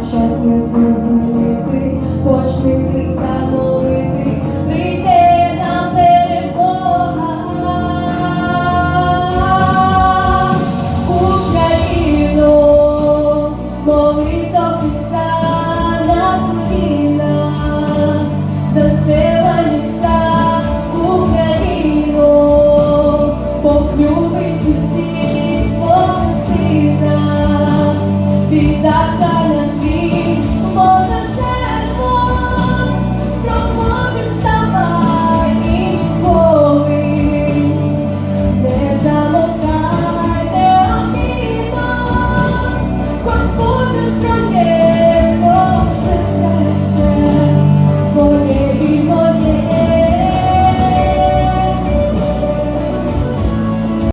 час не зупинити, почни Христа молити, прийде на перемога, Україно, молись Христа на коліна, за села міста, Україно, поклюбить усіх свого сина, віддаться.